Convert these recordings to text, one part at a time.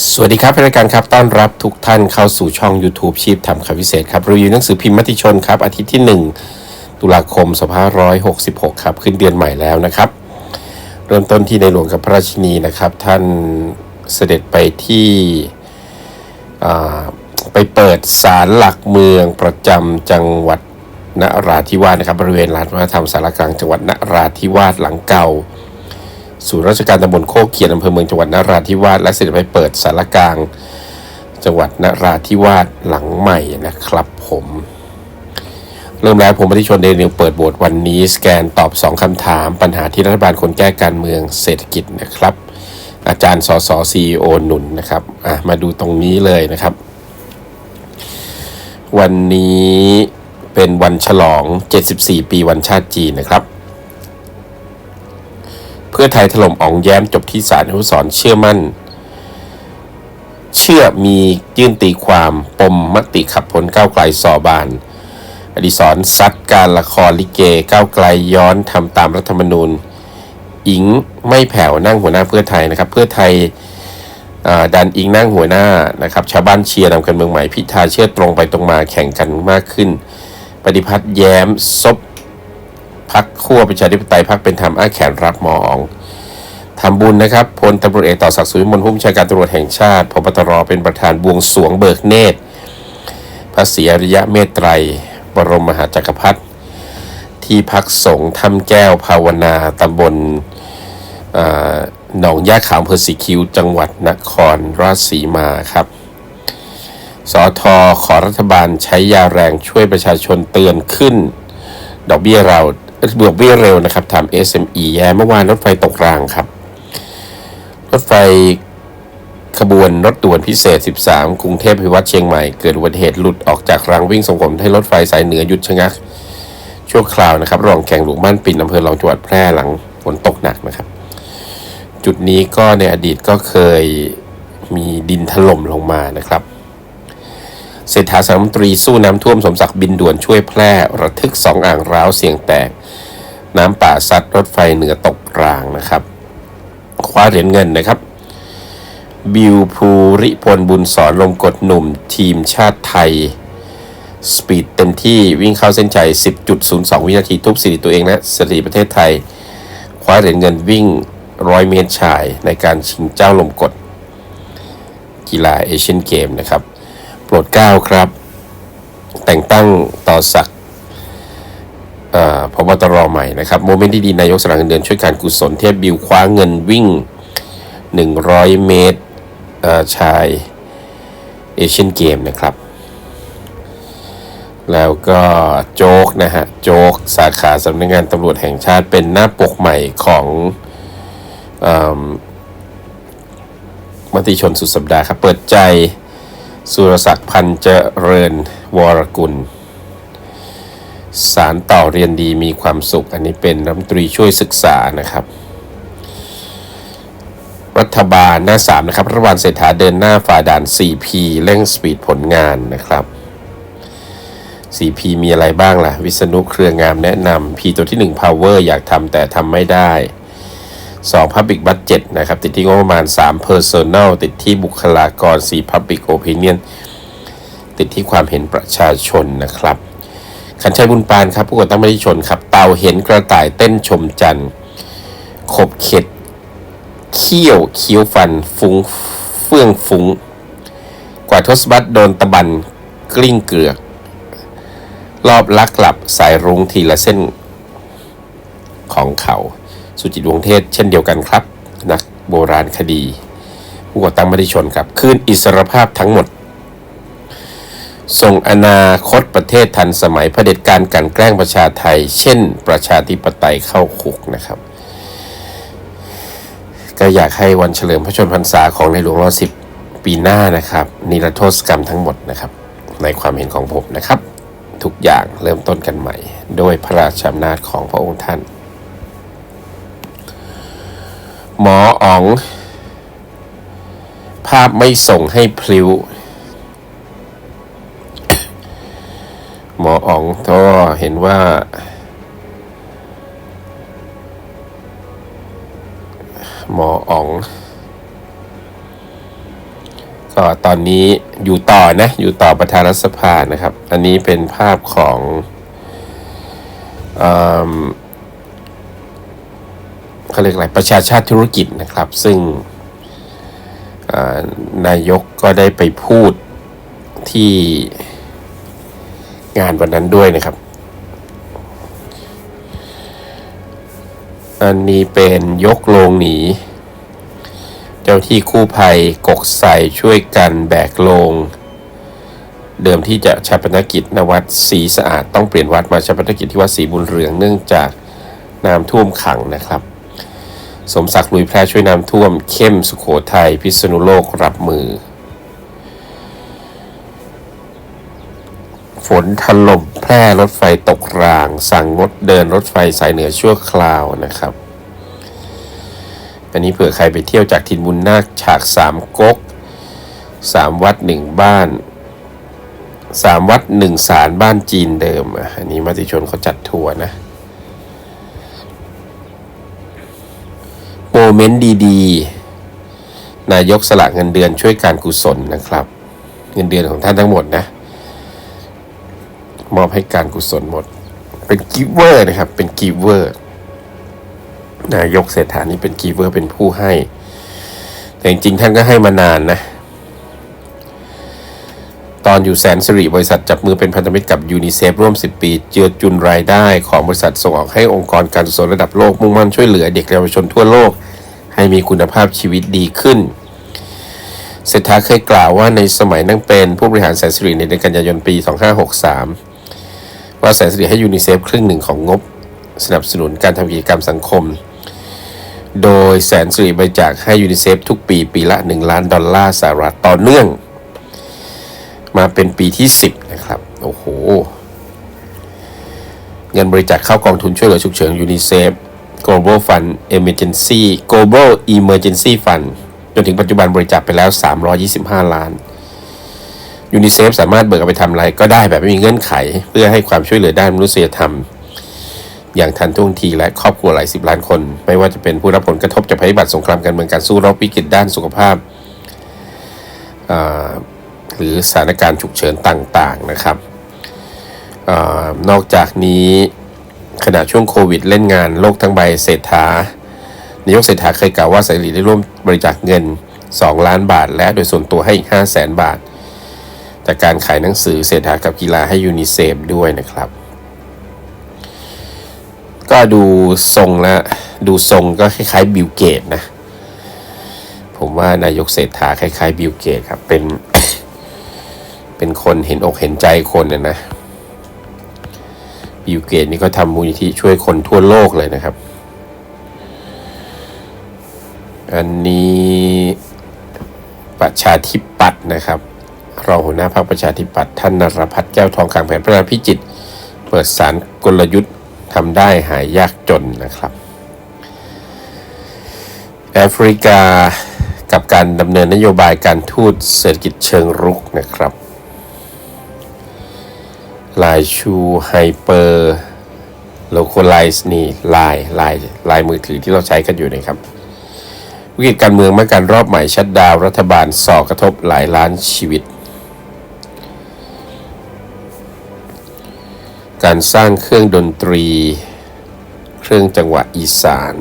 สวัสดีครับรายการครับต้อนรับทุกท่านเข้าสู่ช่อง YouTube ชีพทำคำพิเศษครับรีวิวหนังสือพิมพ์มติชนครับ อาทิตย์ที่ 1 ตุลาคม 2566 ครับ ขึ้นเดือนใหม่แล้วนะครับ เริ่มต้นที่ในหลวงกับพระราชินีนะครับ ท่านเสด็จไปที่อ่าไปเปิดศาลหลักเมืองประจำจังหวัดนราธิวาสนะครับบริเวณลานวัฒนธรรมสารกลางจังหวัดนราธิวาสหลังเก่า ศูนย์ราชการตำบลโคกเขียนอำเภอเมืองจังหวัดนราธิวาสและเสร็จไปเปิดสารกลาง จังหวัดนราธิวาสหลังใหม่นะครับผมเริ่มแล้วผมปฏิชนเดนิวเปิดโบทวันนี้ สแกนตอบ 2คำถาม ปัญหาที่รัฐบาลคนแก้การเมืองเศรษฐกิจนะครับ อาจารย์สสซีโอหนุนนะครับอะมาดูตรงนี้เลยนะครับ วันนี้เป็นวันฉลอง 74 ปีวันชาติจีนนะครับ เพื่อไทยถล่มอ๋องแย้มจบที่ศาลอนุสรเชื่อมั่น เชื่อมียื่นตีความปมมติขับพ้นก้าวไกลสอบาน อดิศรซัดการละครลิเกก้าวไกลย้อนทำตามรัฐธรรมนูญ อิงไม่แผ่วนั่งหัวหน้าเพื่อไทยนะครับ เพื่อไทยดันอิงนั่งหัวหน้านะครับชาวบ้านเชียร์นำกันเมืองใหม่พิธาเชื่อตรงไปตรงมาแข่งกันมากขึ้น ปฏิพัฒน์แย้มซบ พักขั้วประชาธิปไตยพักเป็นธรรมอ้าแขนรับมองทำบุญนะครับพลตำรวจเอกต่อศักดิ์สุวิมลผู้บัญชาการตำรวจแห่งชาติพบตรเป็นประธานบวงสรวงเบิกเนตรพระศรีอริยะเมตไตร บรมมหาจักรพรรดิที่พักสงฆ์ถ้ำแก้วภาวนาตำบลหนองย่าขาวอำเภอสีคิวจังหวัดนครราชสีมาครับ สอทอขอรัฐบาลใช้ยาแรงช่วยประชาชนเตือนขึ้น ดอกเบี้ยเรา ดอกเบี้ยเร็วนะครับทำ SME แย่เมื่อวานรถไฟตกรางครับ รถไฟขบวนรถด่วนพิเศษ 13 กรุงเทพพิวัตรเชียงใหม่ เกิดอุบัติเหตุหลุดออกจากรางวิ่งส่งผลให้รถไฟสายเหนือหยุดชะงัก ชั่วคราวนะครับระหว่างแข่งหลวงบ้านปิ่นอำเภอรองจังหวัดแพร่หลังฝนตกหนักนะครับ จุดนี้ก็ในอดีตก็เคยมีดินถล่มลงมานะครับเศรษฐาสามตรีสู้น้ำท่วมสมศักดิ์บินด่วนช่วยแพร่ ระทึกสองอ่างร้าวเสียงแตก น้ำป่าซัดรถไฟเหนือตกรางนะครับคว้าเหรียญเงินนะครับ บิวภูริพลบุญสอนลมกดหนุ่มทีมชาติไทย สปีดเต็มที่วิ่งเข้าเส้นชัย 10.02 วินาทีทุบสถิติตัวเองและสถิติประเทศไทย คว้าเหรียญเงินวิ่ง 100 เมตรชายในการชิงเจ้าลมกด กีฬาเอเชียนเกมนะครับ โปรดเก้าครับ แต่งตั้งต่อศักดิ พบตรใหม่นะครับโมเมนต์ที่ดีนายกสละเงินเดือนช่วยการกุศลเทพบิวคว้าเงินวิ่ง 100 เมตรเอ่อชายเอเชียนเกมนะครับ แล้วก็โจ๊กนะฮะ โจ๊กสาขาสำนักงานตำรวจแห่งชาติเป็นหน้าปกใหม่ของอมติชนสุดสัปดาห์ครับ เปิดใจสุรศักดิ์พันเจริญวรกุล สารต่อเรียนดีมีความสุข อันนี้เป็นรัฐมนตรีช่วยศึกษานะครับรัฐบาลหน้า 3 นะครับ รัฐบาลเศรษฐาเดินหน้าฝ่าด่าน 4P เร่งสปีดผลงานนะครับ 4P มีอะไรบ้างล่ะ วิษณุเครืองามแนะนำ P ตัวที่ 1 Power อยากทำแต่ทำไม่ได้ 2 Public Budget นะครับ ติดที่งบประมาณ 3 Personal ติดที่บุคลากร 4 Public Opinion ติดที่ความเห็นประชาชนนะครับ ขันชัยบุญปานครับผู้ก่อตั้งมติชนครับ เต่าเห็นกระต่ายเต้นชมจันทร์ขบเข็ด เขี้ยวเคี้ยวฟัน ฟุ้งเฟื่องฟุ้งกว่าทศบัตโดนตะบันกลิ้งเกลือก รอบลักหลับสายรุ้งทีละเส้นของเขา สุจิตวงเทศ เช่นเดียวกันครับ นักโบราณคดี ผู้ก่อตั้งมติชนครับ คืนอิสรภาพทั้งหมด ส่งอนาคตประเทศทันสมัยเผด็จการกันแกล้งประชาไทย เช่น ประชาธิปไตยเข้าคุกนะครับ ก็อยากให้วันเฉลิมพระชนพรรษาของในหลวงรอสิบปีหน้านะครับ นิรโทษกรรมทั้งหมดนะครับ ในความเห็นของผมนะครับ ทุกอย่างเริ่มต้นกันใหม่ โดยพระราชอำนาจของพระองค์ท่าน หมออ๋อง ภาพไม่ส่งให้พลิ้ว หมออ๋องก็เห็นว่า หมออ๋องก็ตอนนี้อยู่ต่อนะ อยู่ต่อประธานรัฐสภานะครับ อันนี้เป็นภาพของเอเขาเรียกอะไรประชาชาติธุรกิจนะครับ ซึ่งนายกก็ได้ไปพูดที่ งานวันนั้นด้วยนะครับ อันนี้เป็นยกโลงหนี เจ้าที่กู้ภัยกกใส่ช่วยกันแบกโลง เดิมที่จะชาปนกิจณวัดศรีสะอาดต้องเปลี่ยนวัดมาชาปนกิจที่วัดศรีบุญเรืองเนื่องจากน้ำท่วมขังนะครับ สมศักดิ์ลุยแพร่ช่วยน้ำท่วมเข้มสุขโขทัยพิษณุโลกรับมือ ฝนถล่มแพร่รถไฟตกราง สั่งงดเดินรถไฟสายเหนือชั่วคราวนะครับอันนี้เผื่อใครไปเที่ยวจากทินบุญนาคฉากสามก๊กสามวัดหนึ่งบ้านสามวัดหนึ่งศาลบ้านจีนเดิมอะอันนี้มติชนเขาจัดทัวร์นะโมเมนต์ดีๆ นายกสละเงินเดือนช่วยการกุศลนะครับ เงินเดือนของท่านทั้งหมดนะ มอบให้การกุศลหมด เป็นกิฟเวอร์นะครับ เป็นกิฟเวอร์นายกเศรษฐานี่เป็นกิฟเวอร์เป็นผู้ให้ แต่จริงๆท่านก็ให้มานานนะ ตอนอยู่แสนสิริบริษัทจับมือเป็นพันธมิตรกับยูนิเซฟร่วม 10 ปี เจือจุนรายได้ของบริษัทส่งออกให้องค์กรการกุศลระดับโลกมุ่งมั่นช่วยเหลือเด็กเยาวชนทั่วโลก ให้มีคุณภาพชีวิตดีขึ้นเศรษฐาเคยกล่าวว่าในสมัยนั่งเป็นผู้บริหารแสนสิริในเดือนกันยายนปี 2563 ว่าแสนสิริให้ยูนิเซฟครึ่งหนึ่งของงบ สนับสนุนการทำกิจกรรมสังคม โดยแสนสิริบริจาคให้ยูนิเซฟทุกปีปีละ 1 ล้านดอลลาร์สหรัฐต่อเนื่อง มาเป็นปีที่ 10 นะครับ โอ้โห เงินบริจาคเข้ากองทุนช่วยเหลือฉุกเฉินยูนิเซฟ Global Fund Emergency Global Emergency Fund จนถึงปัจจุบันบริจาคไปแล้ว 325 ล้าน ยูนิเซฟสามารถเบิกเอาไปทำอะไรก็ได้แบบไม่มีเงื่อนไข เพื่อให้ความช่วยเหลือด้านมนุษยธรรม อย่างทันท่วงทีและครอบครัวหลายสิบล้านคน ไม่ว่าจะเป็นผู้รับผลกระทบจากภัยพิบัติสงครามการเมืองการสู้รบวิกฤตด้านสุขภาพ หรือสถานการณ์ฉุกเฉินต่างๆนะครับอนอกจากนี้ขณะช่วงโควิดเล่นงานโลกทั้งใบเศรษฐานายกเศรษฐาเคยกล่าวว่าสายลีได้ร่วมบริจาคเงิน 2 ล้านบาท และโดยส่วนตัวให้อีก5 0 0แสนบาท จากการขายหนังสือเศรษฐากับกีฬาให้ยูนิเซฟด้วยนะครับ ก็ดูทรงแล้วดูทรงก็คล้ายๆบิลเกตนะ ผมว่านายกเศรษฐาคล้ายๆบิลเกตครับ เป็น เป็นคนเห็นอกเห็นใจคนนะนะบิลเกตนี่ก็ทำมูลนิธิช่วยคนทั่วโลกเลยนะครับ อันนี้ประชาธิปัตย์นะครับ รองหัวหน้าพรรคประชาธิปัตย์ท่านนรพัฒน์แก้วทองคำแผนพัฒนาพิจิต เปิดสารกลยุทธ์ทำได้หายยากจนนะครับแอฟริกากับการดำเนินนโยบายการทูตเศรษฐกิจเชิงรุกนะครับลายชูไฮเปอร์โลโคไลซ์นี่ลายลายลายมือถือที่เราใช้กันอยู่นะครับ วิกฤตการเมืองมาการรอบใหม่ชัดดาวรัฐบาลส่อกระทบหลายล้านชีวิต การสร้างเครื่องดนตรี เครื่องจังหวะอีสาน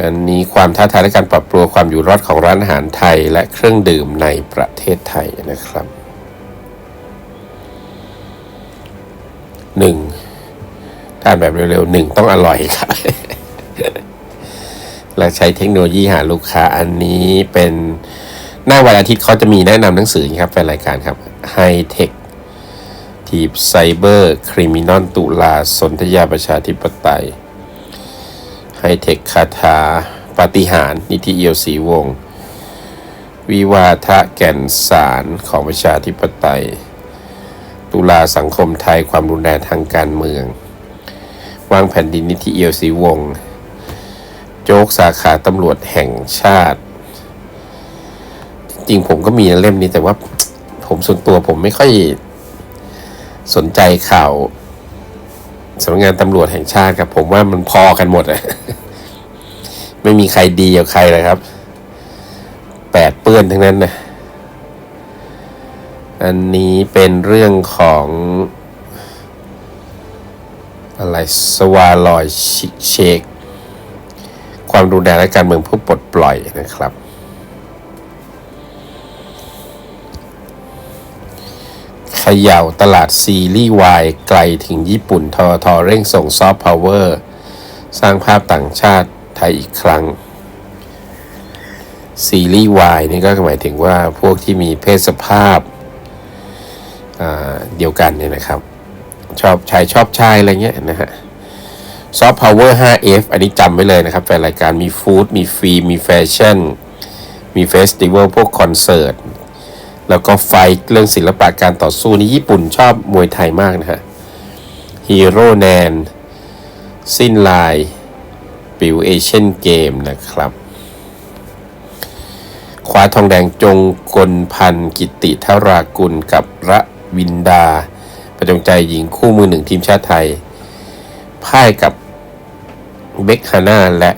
อันนี้ความท้าทายและการปรับตัวความอยู่รอดของร้านอาหารไทย และเครื่องดื่มในประเทศไทยนะครับหนึ่งทานแบบเร็วๆหนึ่งต้องอร่อยครับและใช้เทคโนโลยีหาลูกค้าอันนี้เป็นหน้าวันอาทิตย์เขาจะมีแนะนำหนังสือครับแฟนรายการครับ High Tech ทีบไซเบอร์คริมินอลตุลา สนธยาประชาธิปไตยไฮเทคคาถาปาฏิหารนิติเอียวศรีวงศ์วิวาทะแก่นสารของประชาธิปไตย ตุลาสังคมไทยความรุนแรงทางการเมือง วางแผ่นดินนิติเอียวศรีวงศ์โจ๊กสาขาตำรวจแห่งชาติ จริงผมก็มีเล่มนี้แต่ว่าผมส่วนตัวผมไม่ค่อย สนใจข่าวสำนักงานตำรวจแห่งชาติครับ ผมว่ามันพอกันหมดอะไม่มีใครดีกับใครเลยครับ แปดเปื้อนทั้งนั้นนะอันนี้เป็นเรื่องของอะไรสวาลอยเชคความรุนแรงและการเมืองผู้ปลดปล่อยนะครับ ขย่าตลาดซีรีส์วายไกลถึงญี่ปุ่นทอทอเร่งส่งซอฟต์พาวเวอร์ สร้างภาพต่างชาติไทยอีกครั้ง ซีรีส์วายนี่ก็หมายถึงว่าพวกที่มีเพศสภาพอ่าเดียวกันเนี่ยนะครับ ชอบชายชอบชายอะไรเงี้ยนะฮะซอฟต์พาวเวอร์ 5F อันนี้จำไว้เลยนะครับแฟนรายการมีฟู้ดมีฟรีมีแฟชั่น มีเฟสติวัลพวกคอนเสิร์ต แล้วก็ไฟเรื่องศิลปะการต่อสู้นี่ญี่ปุ่นชอบมวยไทยมากนะฮะฮีโร่แนนสิ้นลายปิวเอเชียนเกมนะครับ คว้าทองแดงจงกลพันกิติธารากุลกับระวินดา ประจงใจหญิงคู่มือหนึ่งทีมชาติไทยพ่ายกับเบคฮาน่าและ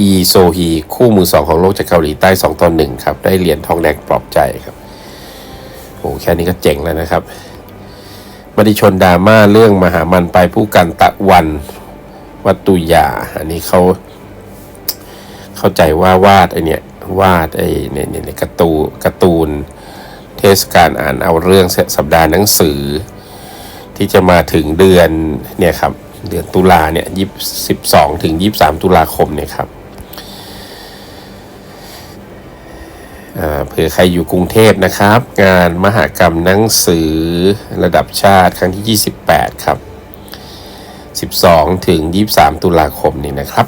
อีโซฮีคู่มือสองของโลกจากเกาหลีใต้2ต่อ1ครับ ได้เหรียญทองแดงปลอบใจครับโอ้แค่นี้ก็เจ๋งแล้วนะครับมติชนดราม่าเรื่องมหามันไปผู้กันตะวันวัตุยา อันนี้เขาเข้าใจว่าวาดไอเนี้ยวาดไอเนี่ยเนี่ยการ์ตูการ์ตูน เทศกาลอ่านเอาเรื่องสัปดาห์หนังสือ ที่จะมาถึงเดือนเนี่ยครับเดือนตุลาเนี่ยยี่สิบสองถึงยี่สามตุลาคมเนี่ยครับอ่าเผื่อใครอยู่กรุงเทพนะครับ งานมหกรรมหนังสือระดับชาติครั้งที่ 28 ครับ 12 ถึง 23 ตุลาคมนี้นะครับ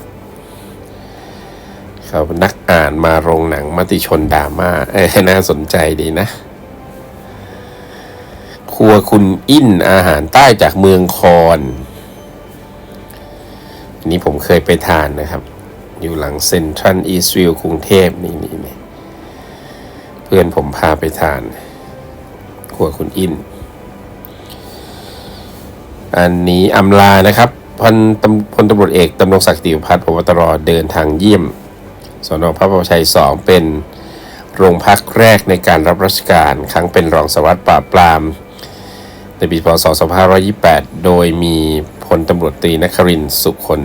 เขานักอ่านมาโรงหนังมติชนดราม่าเอ้ยน่าสนใจดีนะ ครัวคุณอินอาหารใต้จากเมืองคอนนี้ผมเคยไปทานนะครับ อยู่หลังเซ็นทรัลอีสต์วิวกรุงเทพนี่นี่นี่ เพื่อนผมพาไปทานครัวคุณอิน อันนี้อำลานะครับพันตำพลตำรวจเอกตำรงศักดิ์ติวพัฒน์พบตรเดินทางเยี่ยมสนพระประชัยสองเป็นโรงพักแรกในการรับราชการ ครั้งเป็นรองสวัสดิ์ปราบปราม ในปีพศ2528 โดยมีพลตำรวจตรีนครินสุคน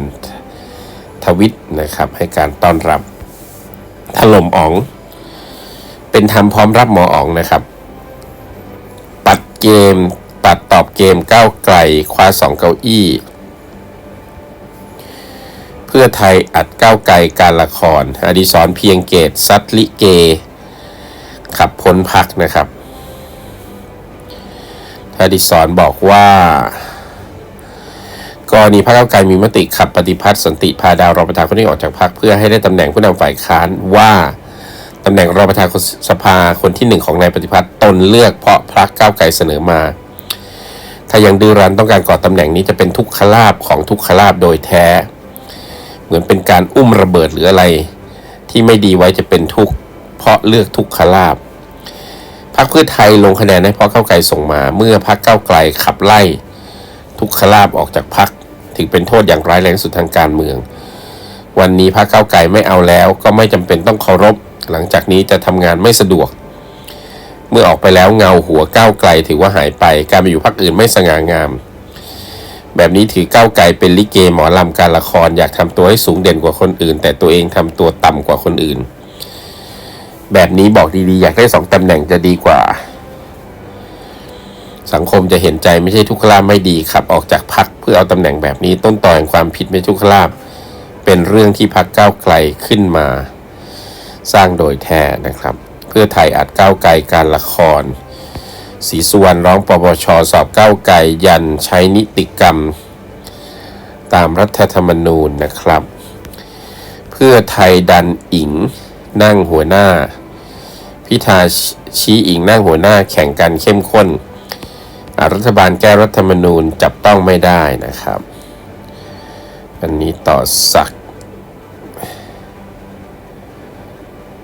ทวิทย์นะครับ ให้การต้อนรับถล่มอ๋อง เป็นทำพร้อมรับหมออ๋องนะครับ ปัดเกม ปัดตอบเกมก้าวไกลคว้าสองเก้าอี้ เพื่อไทยอัดก้าวไกลการละคร อดิศรเพียงเกตซัดลิเก ขับพ้นพักนะครับอดิศรบอกว่ากรณีพรรคก้าวไกลมีมติขับปฏิพัฒน์สันติพาดาวรองประธานคนนี้ออกจากพรรคเพื่อให้ได้ตำแหน่งผู้นำฝ่ายค้านว่า ตำแหน่งรองประธานสภาคนที่หนึ่งของนายปฏิพัฒน์ตนเลือกเพราะพรรคก้าวไกลเสนอมา ถ้ายังดื้อรั้นต้องการก่อตำแหน่งนี้จะเป็นทุกขลาบของทุกขลาบโดยแท้ เหมือนเป็นการอุ้มระเบิดหรืออะไร ที่ไม่ดีไว้จะเป็นทุกเพราะเลือกทุกขลาบพรรคเพื่อไทยลงคะแนนให้เพราะก้าวไกลส่งมา เมื่อพรรคก้าวไกลขับไล่ ทุกขลาบออกจากพรรคถือเป็นโทษอย่างร้ายแรงสุดทางการเมือง วันนี้พรรคก้าวไกลไม่เอาแล้วก็ไม่จำเป็นต้องเคารพ หลังจากนี้จะทำงานไม่สะดวก เมื่อออกไปแล้วเงาหัวก้าวไกลถือว่าหายไป การไปอยู่พรรคอื่นไม่สง่างาม แบบนี้ถือก้าวไกลเป็นลิเกหมอลำการละครอยากทำตัวให้สูงเด่นกว่าคนอื่น แต่ตัวเองทำตัวต่ำกว่าคนอื่น แบบนี้บอกดีๆ อยากได้สองตำแหน่งจะดีกว่า สังคมจะเห็นใจไม่ใช่ทุกขลาบไม่ดีขับออกจากพักเพื่อเอาตำแหน่งแบบนี้ต้นต่อแห่งความผิดไม่ทุกขลาบเป็นเรื่องที่พักก้าวไกลขึ้นมา สร้างโดยแท้นะครับ เพื่อไทยอัดก้าวไกลการละครศรีสุวรรณร้องปปชสอบก้าวไกลยันใช้นิติกรรม ตามรัฐธรรมนูญนะครับ เพื่อไทยดันอิงนั่งหัวหน้า พิธาชี้อิงนั่งหัวหน้าแข่งกันเข้มข้น รัฐบาลแก้รัฐธรรมนูญจับต้องไม่ได้นะครับ อันนี้ต่อสัก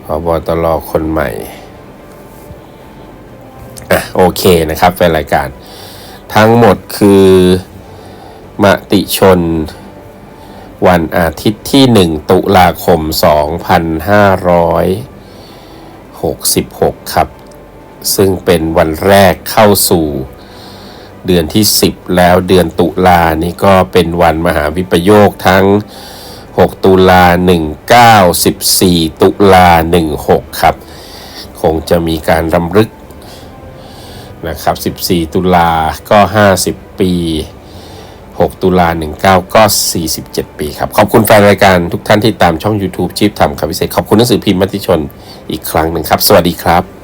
พบตรคนใหม่ อะโอเคนะครับแฟนรายการ ทั้งหมดคือมติชน วันอาทิตย์ที่ 1 ตุลาคม 2566 ครับ ซึ่งเป็นวันแรกเข้าสู่เดือนที่ 10 แล้วเดือนตุลานี่ก็เป็นวันมหาวิปโยคทั้ง 6 ตุลา 19 14 ตุลา 16 ครับ คงจะมีการรำลึกนะครับ 14 ตุลาก็ 50 ปี 6 ตุลา 19 ก็ 47 ปีครับ ขอบคุณแฟนรายการทุกท่านที่ตามช่อง YouTube ชีพทำคำพิเศษ ขอบคุณหนังสือพิมพ์มติชนอีกครั้งหนึ่งครับ สวัสดีครับ